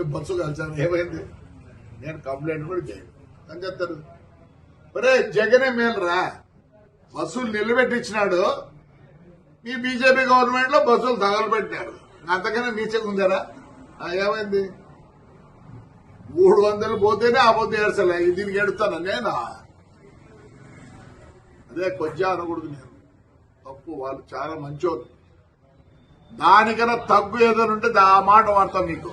Bus కలిసాను. ఏమైంది? నేను complaint కూడా చేయను అని చెప్తారు ఒరే జగనే మేలురా? బస్సులు నిలబెట్టించినాడు. మీ బీజేపీ గవర్నమెంట్లో బస్సులు తగలబెట్టినాడు. అంతకన్నా నీచగా ఉందరా? ఏమైంది? మూడు వందలు పోతేనే ఆ పొద్దు ఏడ్చలే. దీనికి ఎడుతాను నేనా? అదే కొద్దిగా అనకూడదు నేను. తప్పు వాళ్ళు చాలా మంచోళ్ళు. దానికన్నా తగ్గు ఏదైనా ఉంటే దా- ఆ మాట వాడతాం మీకు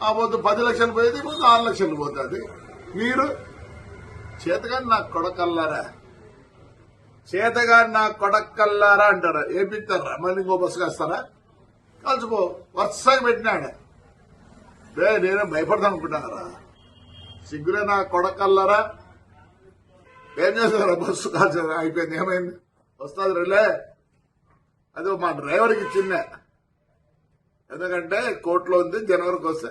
ఆ పొద్దు పది లక్షలు పోయేది ఇప్పుడు ఆరు లక్షలు పోతుంది. మీరు చేతగాని నాకు కొడకల్లారా? చేతగాని నాకు కొడకల్లారా అంటారా. ఏపిస్తారా మళ్ళీ ఇంకో బస్సు కాస్తారా కలిసిపో వరుసగా పెట్టినాడు రే నేనే భయపడతాను అనుకుంటున్నారా? సిగ్గురే నా కొడకల్లారా? ఏం చేస్తారా బస్సు కాల్చి అయిపోయింది. ఏమైంది? వస్తుంది రిలే. అది మా డ్రైవర్కి చిన్న ఎందుకంటే కోర్టులో ఉంది జనవరికి వస్తే.